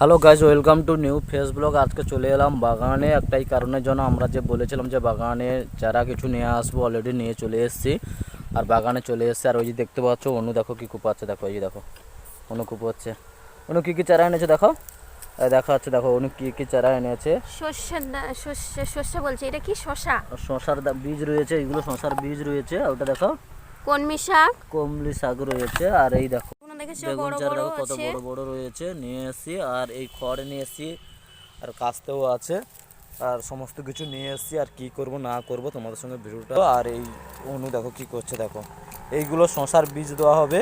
Hello guys welcome to new face blog আজকে চলে এলাম বাগানে। একটাই কারণের জন্য আমরা যে বলেছিলাম যে বাগানে যারা কিছু নিয়ে আসব অলরেডি নিয়ে চলে এসেছি। আর বাগানে চলে এসেছে। আর ওই যে দেখতে পাচ্ছ অনু দেখো কী কুপাচ্ছে দেখো এই যে দেখো অনু কুপাচ্ছে অনু কী কী চারা এনেছে দেখো? দেখা যাচ্ছে দেখো অনু কী কী চারা এনেছে। শস্য শস্য বলছে এটা কি শশা শশার বীজ রয়েছে এগুলো শশার বীজ রয়েছে। আর ওটা দেখো কলমি শাক। কমলি শাক রয়েছে। আর এই দেখো বেগুন বড় চারা দেখো কত বড় বড় রয়েছে নিয়ে এসেছি আর এই খড় নিয়ে এসেছি আর কাস্তেও আছে আর সমস্ত কিছু নিয়ে এসেছি আর কি করব না করব তোমাদের সঙ্গে ভিডিওটা। আর এই অনু দেখো কি করছে দেখো। এইগুলো শশার বীজ দেওয়া হবে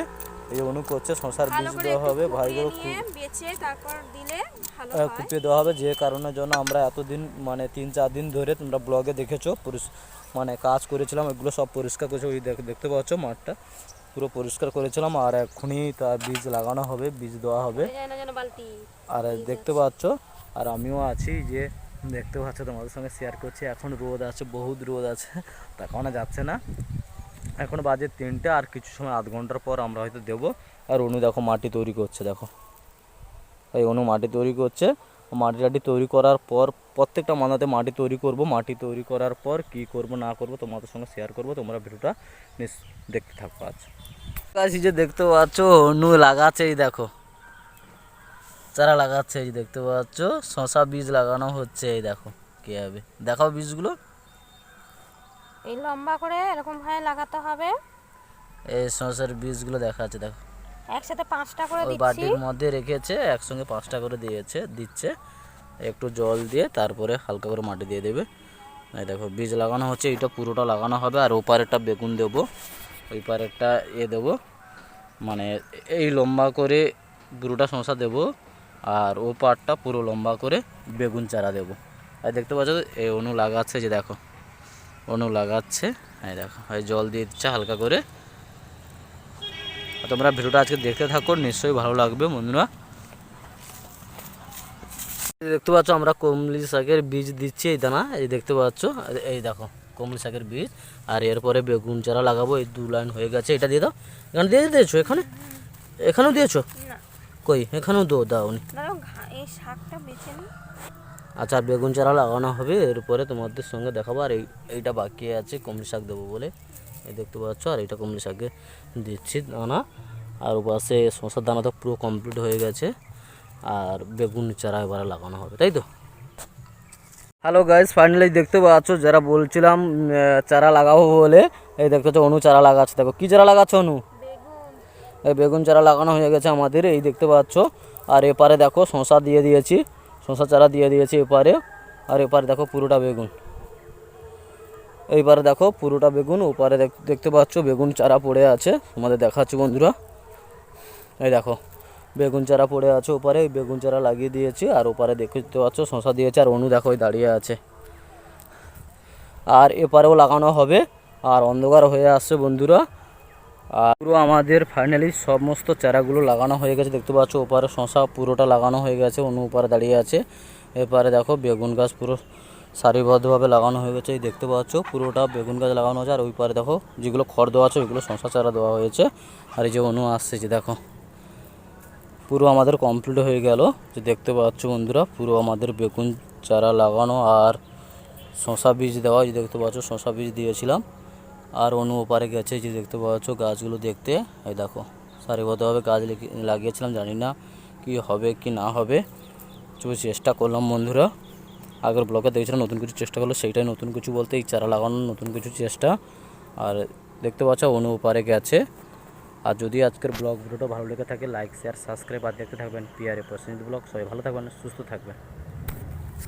এই অনু করছে শশার বীজ দেওয়া হবে ভাইগুলো বেচে তারপর দিলে ভালো হয় কুপিয়ে দেওয়া হবে যে কারণের জন্য আমরা এতদিন মানে তিন চার দিন ধরে তোমরা ব্লগে দেখেছ মানে কাজ করেছিলাম এগুলো সব পরিষ্কার করেছে ওই দেখ- দেখতে পাচ্ছ মাঠটা। পুরো পরিষ্কার করেছিলাম আর এখনই তার বীজ লাগানো হবে বীজ দেওয়া হবে। আর দেখতে পাচ্ছ আর আমিও আছি যে দেখতে পাচ্ছ তোমাদের সঙ্গে শেয়ার করছি। এখন রোদ আছে বহুত রোদ আছে তা তাকানো যাচ্ছে না। এখন বাজে তিনটে আর কিছু সময় আধ ঘণ্টার পর আমরা হয়তো দেবো। আর অনু দেখো মাটি তৈরি করছে দেখো। এই অনু মাটি তৈরি করছে। মাটি টাটি তৈরি করার পর প্রত্যেকটা মাদাতে মাটি তৈরি করব মাটি তৈরি করার পর কি করব না করব তোমাদের সঙ্গে শেয়ার করব তোমরা ভিডিওটা নিস দেখতে থাকো আজ। গাছ যে দেখতে পাচ্ছ অনু লাগাচ্ছে এই দেখো। চারা লাগাচ্ছে এই দেখতে পাচ্ছ শশা বীজ লাগানো হচ্ছে এই দেখো কি হবে। দেখাও বীজগুলো। এই লম্বা করে এরকম ভাবে লাগাতে হবে। এই শশার বীজগুলো দেখা যাচ্ছে দেখো। একসাথে পাঁচটা করে ওই দিচ্ছি। বাটির মধ্যে রেখেছে একসঙ্গে পাঁচটা করে দিয়েছে দিচ্ছে। একটু জল দিয়ে তারপরে হালকা করে মাটি দিয়ে দেবে। এই দেখো বীজ লাগানো হচ্ছে এইটা পুরোটা লাগানো হবে। আর ওপারেরটা বেগুন দেবো ওই পারেরটা এ দেবো। মানে এই লম্বা করে পুরোটা শশা দেবো আর ও পাটটা পুরো লম্বা করে বেগুন চারা দেবো। আর দেখতে পাচ্ছ এই অনু লাগাচ্ছে যে দেখো অনু লাগাচ্ছে। এই দেখো এই জল দিয়ে দিচ্ছে হালকা করে। তোমরা ভিডিওটা আজকে দেখতে থাকো নিশ্চয়ই ভালো লাগবে বন্ধুরা। দেখতে পাচ্ছ আমরা কমলি শাকের বীজ দিচ্ছি এই দানা এই দেখতে পাচ্ছ এই দেখো কমলি শাকের বীজ আর এরপরে বেগুন চারা লাগাবো এই দু লাইন হয়ে গেছে। এটা দিয়ে দাও। এখানে দিয়ে দিয়েছ? এখানে? এখানেও দিয়েছ? কই? এখানেও দো দাও আচ্ছা আর বেগুন চারা লাগানো হবে এরপরে তোমাদের সঙ্গে দেখাবো আর এই এইটা বাকি আছে কমলি শাক দেবো বলে। এই দেখতে পাচ্ছ, আর এটা কমলি শাকে দিচ্ছি দানা। আর পাশে শশার দানা তো পুরো কমপ্লিট হয়ে গেছে, আর বেগুন চারা এবারে লাগানো হবে, তাই তো? হ্যালো গাইজ ফাইনালি দেখতে পাচ্ছ, যারা বলছিলাম চারা লাগাবো বলে, এই দেখতে পাচ্ছ, অনু চারা লাগাচ্ছে। দেখো, কী চারা লাগাচ্ছ অনু? এই বেগুন চারা লাগানো হয়ে গেছে আমাদের, এই দেখতে পাচ্ছ। আর এপারে দেখো শশা দিয়ে দিয়েছি শশা চারা দিয়ে দিয়েছি এপারে। আর এপারে দেখো, পুরোটা বেগুন। এইবারে দেখো পুরোটা বেগুন, ওপারে দেখ- দেখতে পাচ্ছ বেগুন চারা পড়ে আছে। তোমাদের দেখাচ্ছি বন্ধুরা। এই দেখো, বেগুন চারা পড়ে আছে ওপারে, এই বেগুন চারা লাগিয়ে দিয়েছি, আর ওপারে দেখতে পাচ্ছ শশা দিয়েছে, আর অনু দেখো ওই দাঁড়িয়ে আছে। আর এপারেও লাগানো হবে, আর অন্ধকার হয়ে আসছে বন্ধুরা। আর পুরো আমাদের ফাইনালি সমস্ত চারাগুলো লাগানো হয়ে গেছে, দেখতে পাচ্ছ ওপারে শশা পুরোটা লাগানো হয়ে গেছে অন্য ওপারে দাঁড়িয়ে আছে। এপারে দেখো বেগুন গাছ পুরো সারিবদ্ধভাবে লাগানো হয়ে গেছে, এই দেখতে পাচ্ছ, পুরোটা বেগুন গাছ লাগানো হয়েছে আর ওই পারে দেখো যেগুলো খড় দেওয়া আছে, ওইগুলো শশা চারা দেওয়া হয়েছে। আর এই যে অনু আসছে যে দেখো, পুরো আমাদের কমপ্লিট হয়ে গেল। যে দেখতে পাচ্ছ বন্ধুরা, পুরো আমাদের বেগুন চারা লাগানো আর শশা বীজ দেওয়া যে দেখতে পাচ্ছ, শশা বীজ দিয়েছিলাম। আর অন্য ওপারে গেছে যে দেখতে পাচ্ছ গাছগুলো দেখতে। এই দেখো, সারিবদ্ধভাবে গাছ লেগে- লাগিয়েছিলাম, জানি না কি হবে কি না হবে। চেষ্টা করলাম বন্ধুরা। আগের ব্লকে দেখেছিলাম নতুন কিছু চেষ্টা করল, সেইটাই নতুন কিছু বলতে, এই চারা লাগানোর নতুন কিছু চেষ্টা। আর দেখতে পাচ্ছ, অনু পারে গেছে। আর যদি আজকের ব্লগ ভিডিওটা ভালো লেগে থাকে লাইক শেয়ার সাবস্ক্রাইব আর দেখতে থাকবেন পিআরএ প্রসেনজিৎ ব্লগ সবাই ভালো থাকবেন, সুস্থ থাকবেন।